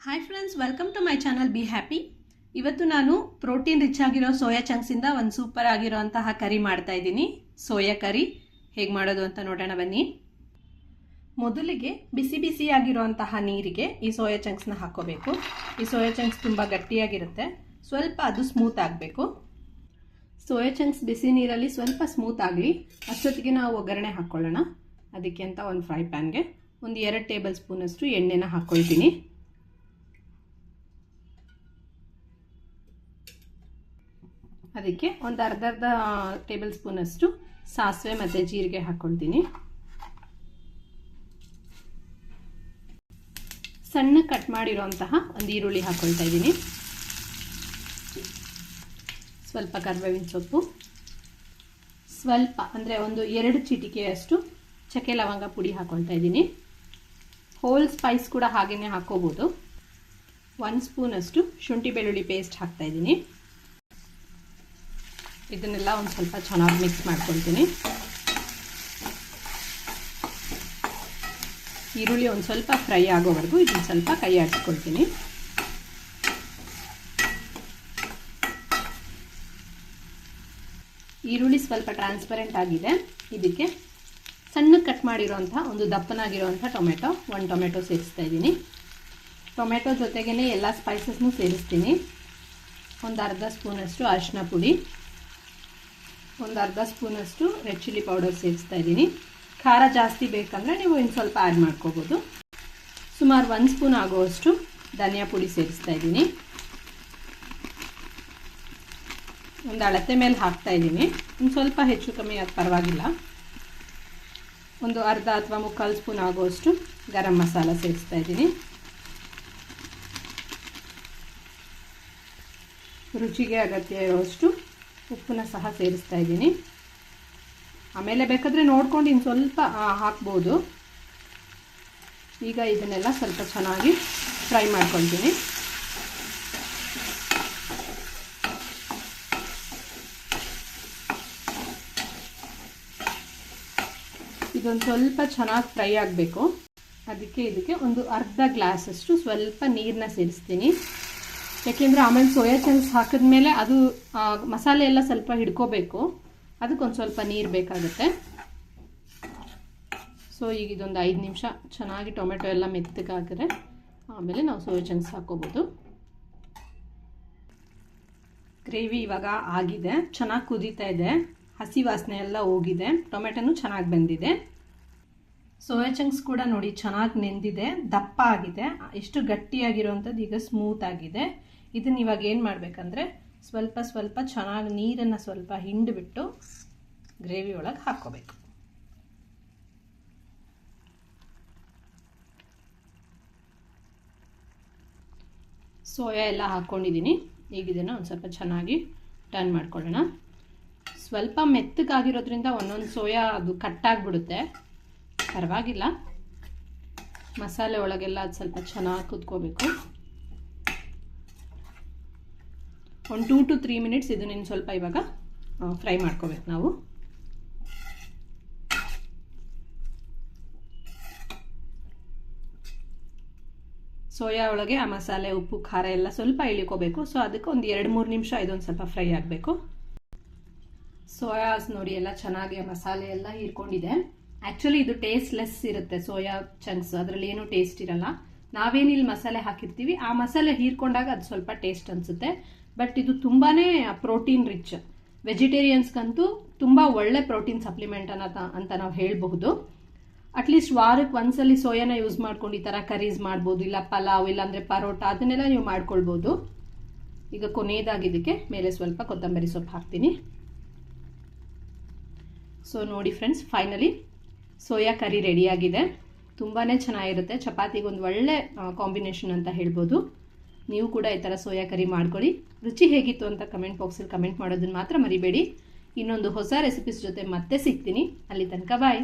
Hi friends welcome to my channel be happy ಇವತ್ತು ನಾನು protein rich ಆಗಿರೋ soya ಚಂಕ್ಸಿಂದ ಒಂದು ಸೂಪರ್ ಆಗಿರೋ ಅಂತಹ ಕರಿ ಮಾಡ್ತಾ ಇದ್ದೀನಿ. ಸೋಯಾ ಕರಿ ಹೇಗೆ ಮಾಡೋದು ಅಂತ ನೋಡೋಣ ಬನ್ನಿ. ಮೊದಲಿಗೆ ಬಿಸಿ ಬಿಸಿ ಆಗಿರುವಂತಹ ನೀರಿಗೆ ಈ ಸೋಯಾ ಚಂಕ್ಸ್ನ ಹಾಕೋಬೇಕು. ಈ ಸೋಯಾ ಚಂಕ್ಸ್ ತುಂಬ ಗಟ್ಟಿಯಾಗಿರುತ್ತೆ. ಸ್ವಲ್ಪ ಅದು ಸ್ಮೂತ್ ಆಗಬೇಕು. ಸೋಯಾ ಚಂಕ್ಸ್ ಬಿಸಿ ನೀರಲ್ಲಿ ಸ್ವಲ್ಪ ಸ್ಮೂತ್ ಆಗಲಿ. ಅಷ್ಟೊತ್ತಿಗೆ ನಾವು ಒಗ್ಗರಣೆ ಹಾಕ್ಕೊಳ್ಳೋಣ ಅದಕ್ಕೆ ಅಂತ ಒಂದು ಫ್ರೈ ಪ್ಯಾನ್ಗೆ ಒಂದು ಎರಡು ಟೇಬಲ್ ಸ್ಪೂನಷ್ಟು ಎಣ್ಣೆನ ಹಾಕ್ಕೊಳ್ತೀನಿ ಅದಕ್ಕೆ ಒಂದು ಅರ್ಧ ಅರ್ಧ ಟೇಬಲ್ ಸ್ಪೂನಷ್ಟು ಸಾಸಿವೆ ಮತ್ತು ಜೀರಿಗೆ ಹಾಕ್ಕೊಳ್ತೀನಿ ಸಣ್ಣ ಕಟ್ ಮಾಡಿರೋಂತಹ ಒಂದು ಈರುಳ್ಳಿ ಹಾಕ್ಕೊಳ್ತಾ ಇದ್ದೀನಿ. ಸ್ವಲ್ಪ ಕರ್ಬೇವಿನ ಸೊಪ್ಪು. ಸ್ವಲ್ಪ ಅಂದರೆ ಒಂದು ಎರಡು ಚಿಟಿಕೆಯಷ್ಟು ಚಕ್ಕೆ ಲವಂಗ ಪುಡಿ ಹಾಕ್ಕೊಳ್ತಾ ಇದ್ದೀನಿ. ಹೋಲ್ ಸ್ಪೈಸ್ ಕೂಡ ಹಾಗೆಯೇ ಹಾಕ್ಕೋಬೋದು ಒಂದು ಸ್ಪೂನಷ್ಟು ಶುಂಠಿ ಬೆಳ್ಳುಳ್ಳಿ ಪೇಸ್ಟ್ ಹಾಕ್ತಾ ಇದ್ದೀನಿ. ಇದನ್ನೆಲ್ಲ ಒಂದು ಸ್ವಲ್ಪ ಚೆನ್ನಾಗಿ ಮಿಕ್ಸ್ ಮಾಡ್ಕೊಳ್ತೀನಿ. ಈರುಳ್ಳಿ ಒಂದು ಸ್ವಲ್ಪ ಫ್ರೈ ಆಗೋವರೆಗೂ ಇದನ್ನು ಸ್ವಲ್ಪ ಕೈ ಆಡಿಸ್ಕೊಳ್ತೀನಿ. ಈರುಳ್ಳಿ ಸ್ವಲ್ಪ ಟ್ರಾನ್ಸ್ಪರೆಂಟ್ ಆಗಿದೆ. ಇದಕ್ಕೆ ಸಣ್ಣ ಕಟ್ ಮಾಡಿರೋಂಥ ಒಂದು ದಪ್ಪನಾಗಿರೋವಂಥ ಟೊಮೆಟೊ, ಒಂದು ಟೊಮೆಟೊ ಸೇರಿಸ್ತಾ ಇದ್ದೀನಿ. ಟೊಮೆಟೊ ಜೊತೆಗೇ ಎಲ್ಲ ಸ್ಪೈಸಸ್ನೂ ಸೇರಿಸ್ತೀನಿ. ಒಂದು ಅರ್ಧ ಸ್ಪೂನಷ್ಟು ಅರಿಶಿನ ಪುಡಿ. ಒಂದು ಅರ್ಧ ಸ್ಪೂನಷ್ಟು ರೆಡ್ ಚಿಲ್ಲಿ ಪೌಡರ್ ಸೇರಿಸ್ತಾ ಇದ್ದೀನಿ. ಖಾರ ಜಾಸ್ತಿ ಬೇಕಂದರೆ ನೀವು ಇನ್ನು ಸ್ವಲ್ಪ ಆ್ಯಡ್ ಮಾಡ್ಕೋಬೋದು. ಸುಮಾರು ಒಂದು ಸ್ಪೂನ್ ಆಗುವಷ್ಟು ಧನಿಯಾ ಪುಡಿ ಸೇರಿಸ್ತಾ ಇದ್ದೀನಿ. ಒಂದು ಅಳತೆ ಮೇಲೆ ಹಾಕ್ತಾ ಇದ್ದೀನಿ. ಒಂದು ಸ್ವಲ್ಪ ಹೆಚ್ಚು ಕಮ್ಮಿ ಅದು ಪರವಾಗಿಲ್ಲ. ಒಂದು ಅರ್ಧ ಅಥವಾ ಮುಕ್ಕಾಲು ಸ್ಪೂನ್ ಆಗುವಷ್ಟು ಗರಂ ಮಸಾಲ ಸೇರಿಸ್ತಾ ಇದ್ದೀನಿ. ರುಚಿಗೆ ಅಗತ್ಯ ಇರುವಷ್ಟು ಉಪ್ಪನ್ನ ಸಹ ಸೇರಿಸ್ತಾ ಇದ್ದೀನಿ. ಆಮೇಲೆ ಬೇಕಾದರೆ ನೋಡ್ಕೊಂಡು ಇನ್ನು ಸ್ವಲ್ಪ ಹಾಕ್ಬೋದು. ಈಗ ಇದನ್ನೆಲ್ಲ ಸ್ವಲ್ಪ ಚೆನ್ನಾಗಿ ಫ್ರೈ ಮಾಡ್ಕೊಳ್ತೀನಿ. ಇದೊಂದು ಸ್ವಲ್ಪ ಚೆನ್ನಾಗಿ ಫ್ರೈ ಆಗಬೇಕು. ಅದಕ್ಕೆ ಇದಕ್ಕೆ ಒಂದು ಅರ್ಧ ಗ್ಲಾಸಷ್ಟು ಸ್ವಲ್ಪ ನೀರನ್ನ ಸೇರಿಸ್ತೀನಿ. ಯಾಕೆಂದರೆ ಆಮೇಲೆ ಸೋಯಾ ಚಂಕ್ಸ್ ಹಾಕಿದ್ಮೇಲೆ ಅದು ಮಸಾಲೆ ಎಲ್ಲ ಸ್ವಲ್ಪ ಹಿಡ್ಕೋಬೇಕು. ಅದಕ್ಕೊಂದು ಸ್ವಲ್ಪ ನೀರು ಬೇಕಾಗುತ್ತೆ. ಸೊ ಈಗ ಇದೊಂದು ಐದು ನಿಮಿಷ ಚೆನ್ನಾಗಿ ಟೊಮೆಟೊ ಎಲ್ಲ ಮೆತ್ತಗೆ ಹಾಕಿದ್ರೆ ಆಮೇಲೆ ನಾವು ಸೋಯಾ ಚಂಕ್ಸ್ ಹಾಕೋಬೋದು. ಗ್ರೇವಿ ಇವಾಗ ಆಗಿದೆ. ಚೆನ್ನಾಗಿ ಕುದೀತಾ ಇದೆ. ಹಸಿ ವಾಸನೆ ಎಲ್ಲ ಹೋಗಿದೆ. ಟೊಮೆಟೊನು ಚೆನ್ನಾಗಿ ಬೆಂದಿದೆ. ಸೋಯಾ ಚಂಕ್ಸ್ ಕೂಡ ನೋಡಿ ಚೆನ್ನಾಗಿ ನೆಂದಿದೆ. ದಪ್ಪ ಆಗಿದೆ. ಎಷ್ಟು ಗಟ್ಟಿಯಾಗಿರುವಂಥದ್ದು ಈಗ ಸ್ಮೂತ್ ಆಗಿದೆ. ಇದನ್ನ ಇವಾಗ ಏನು ಮಾಡಬೇಕಂದ್ರೆ ಸ್ವಲ್ಪ ಸ್ವಲ್ಪ ಚೆನ್ನಾಗಿ ನೀರನ್ನು ಸ್ವಲ್ಪ ಹಿಂಡಿಬಿಟ್ಟು ಗ್ರೇವಿ ಒಳಗೆ ಹಾಕ್ಕೋಬೇಕು. ಸೋಯಾ ಎಲ್ಲ ಹಾಕ್ಕೊಂಡಿದ್ದೀನಿ ಈಗ ಇದನ್ನು ಒಂದು ಸ್ವಲ್ಪ ಚೆನ್ನಾಗಿ ಟರ್ನ್ ಮಾಡ್ಕೊಳ್ಳೋಣ. ಸ್ವಲ್ಪ ಮೆತ್ತಗಾಗಿರೋದ್ರಿಂದ ಒಂದೊಂದು ಸೋಯಾ ಅದು ಕಟ್ಟಾಗ್ಬಿಡುತ್ತೆ ಪರವಾಗಿಲ್ಲ. ಮಸಾಲೆ ಒಳಗೆಲ್ಲ ಅದು ಸ್ವಲ್ಪ ಚೆನ್ನಾಗಿ ಕುತ್ಕೋಬೇಕು ಒಂದು ಟೂ ಟು ತ್ರೀ ಮಿನಿಟ್ಸ್ ಇದನ್ನ ಸ್ವಲ್ಪ ಇವಾಗ ಫ್ರೈ ಮಾಡ್ಕೋಬೇಕು ನಾವು. ಸೋಯಾ ಒಳಗೆ, ಆ ಮಸಾಲೆ, ಉಪ್ಪು, ಖಾರ ಎಲ್ಲ ಸ್ವಲ್ಪ ಇಳಿಕೋಬೇಕು ಸೊ ಅದಕ್ಕೆ ಒಂದು ಎರಡು ಮೂರು ನಿಮಿಷ ಇದೊಂದು ಸ್ವಲ್ಪ ಫ್ರೈ ಆಗಬೇಕು. ಸೋಯಾಸ್ ನೋಡಿ ಎಲ್ಲ ಚೆನ್ನಾಗಿ ಮಸಾಲೆ ಎಲ್ಲ ಹೀರ್ಕೊಂಡಿದೆ. ಆ್ಯಕ್ಚುಲಿ ಇದು ಟೇಸ್ಟ್ಲೆಸ್ ಇರುತ್ತೆ ಸೋಯಾ ಚಂಕ್ಸ್ ಅದರಲ್ಲಿ ಏನೂ ಟೇಸ್ಟ್ ಇರಲ್ಲ. ನಾವೇನಿಲ್ಲಿ ಮಸಾಲೆ ಹಾಕಿರ್ತೀವಿ, ಆ ಮಸಾಲೆ ಹೀರ್ಕೊಂಡಾಗ ಅದು ಸ್ವಲ್ಪ ಟೇಸ್ಟ್ ಅನಿಸುತ್ತೆ. ಬಟ್ ಇದು ತುಂಬಾ ಪ್ರೋಟೀನ್ ರಿಚ್ ವೆಜಿಟೇರಿಯನ್ಸ್ಗಂತೂ ತುಂಬ ಒಳ್ಳೆ ಪ್ರೋಟೀನ್ ಸಪ್ಲಿಮೆಂಟ್ ಅನ್ನೋ ಅಂತ ನಾವು ಹೇಳಬಹುದು. ಅಟ್ಲೀಸ್ಟ್ ವಾರಕ್ಕೆ ಒಂದ್ಸಲಿ ಸೋಯಾನ ಯೂಸ್ ಮಾಡ್ಕೊಂಡು ಈ ಥರ ಕರೀಸ್ ಮಾಡ್ಬೋದು, ಇಲ್ಲ ಪಲಾವ್, ಇಲ್ಲಾಂದರೆ ಪರೋಟ, ಅದನ್ನೆಲ್ಲ ನೀವು ಮಾಡ್ಕೊಳ್ಬೋದು. ಈಗ ಕೊನೆಯದಾಗಿದ್ದಕ್ಕೆ ಮೇಲೆ ಸ್ವಲ್ಪ ಕೊತ್ತಂಬರಿ ಸೊಪ್ಪು ಹಾಕ್ತೀನಿ. ಸೊ ನೋಡಿ ಫ್ರೆಂಡ್ಸ್ ಫೈನಲಿ ಸೋಯಾ ಕರಿ ರೆಡಿಯಾಗಿದೆ ತುಂಬಾ ಚೆನ್ನಾಗಿರುತ್ತೆ. ಚಪಾತಿಗೆ ಒಂದು ಒಳ್ಳೆ ಕಾಂಬಿನೇಷನ್ ಅಂತ ಹೇಳ್ಬೋದು. ನೀವು ಕೂಡ ಈ ಥರ ಸೋಯಾ ಕರಿ ಮಾಡ್ಕೊಳ್ಳಿ. ರುಚಿ ಹೇಗಿತ್ತು ಅಂತ ಕಮೆಂಟ್ ಬಾಕ್ಸಲ್ಲಿ ಕಮೆಂಟ್ ಮಾಡೋದನ್ನು ಮಾತ್ರ ಮರಿಬೇಡಿ. ಇನ್ನೊಂದು ಹೊಸ ರೆಸಿಪೀಸ್ ಜೊತೆ ಮತ್ತೆ ಸಿಗ್ತೀನಿ. ಅಲ್ಲಿ ತನಕ ಬಾಯ್